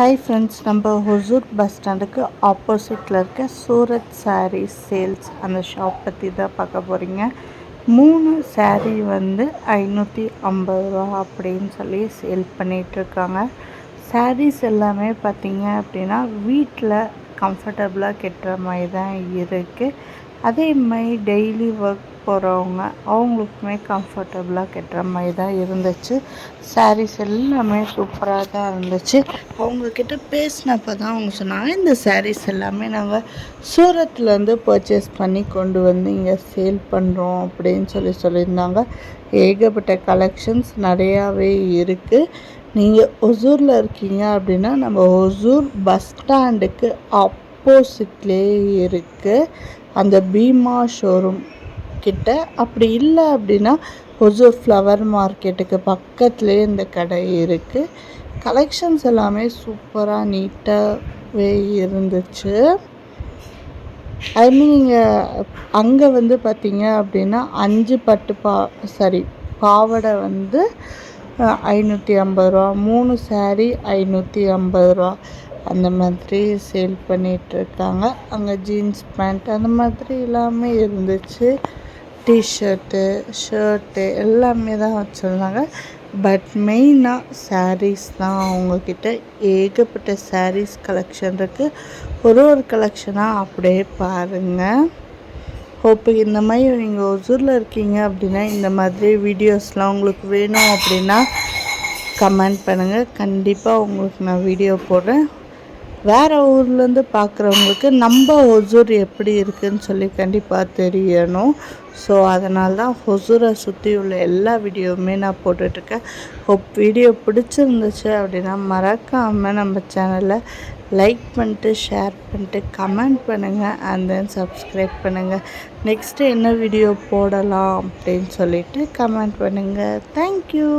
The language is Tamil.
ஹாய் ஃப்ரெண்ட்ஸ் நம்ம ஹொசூர் பஸ் ஸ்டாண்டுக்கு ஆப்போசிட்டில் இருக்க சூரத் சாரீ சேல்ஸ் அந்த ஷாப் பற்றி தான் பார்க்க போகிறீங்க மூணு சாரீ வந்து ஐநூற்றி ஐம்பது ரூபா அப்படின்னு சொல்லி சேல் பண்ணிகிட்ருக்காங்க சாரீஸ் எல்லாமே பார்த்திங்க அப்படின்னா வீட்டில் கம்ஃபர்டபுளாக கெட்டுற மாதிரி தான் இருக்குது அதே மாதிரி டெய்லி ஒர்க் போகிறவங்க அவங்களுக்குமே கம்ஃபர்டபுளாக கட்டுற மாதிரி தான் இருந்துச்சு. சாரீஸ் எல்லாமே சூப்பராக தான் இருந்துச்சு. அவங்கக்கிட்ட பேசினப்போ தான் அவங்க சொன்னாங்க இந்த சாரீஸ் எல்லாமே நாங்கள் சூரத்துலேருந்து பர்ச்சேஸ் பண்ணி கொண்டு வந்து இங்கே சேல் பண்ணுறோம் அப்படின்னு சொல்லி சொல்லியிருந்தாங்க. ஏகப்பட்ட கலெக்ஷன்ஸ் நிறையாவே இருக்குது நீங்கள் ஒசூரில் இருக்கீங்க அப்படின்னா நம்ம ஒசூர் பஸ் ஸ்டாண்டுக்கு ஆப்போசிட்லேயே இருக்குது அந்த பீமா ஷோரூம் கிட்ட. அப்படி இல்லை அப்படின்னா ஒசூர் ஃப்ளவர் மார்க்கெட்டுக்கு பக்கத்துலேயே இந்த கடை இருக்குது கலெக்ஷன்ஸ் எல்லாமே சூப்பராக நீட்டாகவே இருந்துச்சு. ஐ மீன் நீங்கள் அங்கே வந்து பார்த்தீங்க அப்படின்னா அஞ்சு பட்டு பா சாரி பாவடை வந்து ஐநூற்றி ஐம்பது ரூபா மூணு சாரீ ஐநூற்றி ஐம்பது ரூபா. அந்த மாதிரி சேல் பண்ணிகிட்ருக்காங்க அங்கே ஜீன்ஸ் பேண்ட் அந்த மாதிரி எல்லாமே இருந்துச்சு. டிஷர்ட்டு ஷர்ட்டு எல்லாமே தான் வச்சுருந்தாங்க. பட் மெயினாக சாரீஸ் தான் அவங்கக்கிட்ட ஏகப்பட்ட சாரீஸ் கலெக்ஷன் இருக்குது ஒரு ஒரு கலெக்ஷனாக அப்படியே பாருங்கள் ஹோப்பு இந்த மாதிரி நீங்கள் ஒசூரில் இருக்கீங்க அப்படின்னா இந்த மாதிரி வீடியோஸ்லாம் உங்களுக்கு வேணும் அப்படின்னா கமெண்ட் பண்ணுங்கள் கண்டிப்பாக உங்களுக்கு நான் வீடியோ போடுறேன். வேறு ஊர்லேருந்து பார்க்குறவங்களுக்கு நம்ம ஒசூர் எப்படி இருக்குதுன்னு சொல்லி கண்டிப்பாக தெரியணும். ஸோ அதனால தான் ஹொசூரை சுற்றி உள்ள எல்லா வீடியோவுமே நான் போட்டுட்ருக்கேன் ஹோப் வீடியோ பிடிச்சிருந்துச்சு அப்படின்னா மறக்காமல் நம்ம சேனலை லைக் பண்ணிட்டு ஷேர் பண்ணிட்டு கமெண்ட் பண்ணுங்கள் அண்ட் தென் சப்ஸ்கிரைப் பண்ணுங்கள் நெக்ஸ்ட்டு என்ன வீடியோ போடலாம் அப்படின்னு சொல்லிவிட்டு கமெண்ட் பண்ணுங்கள் தேங்க்யூ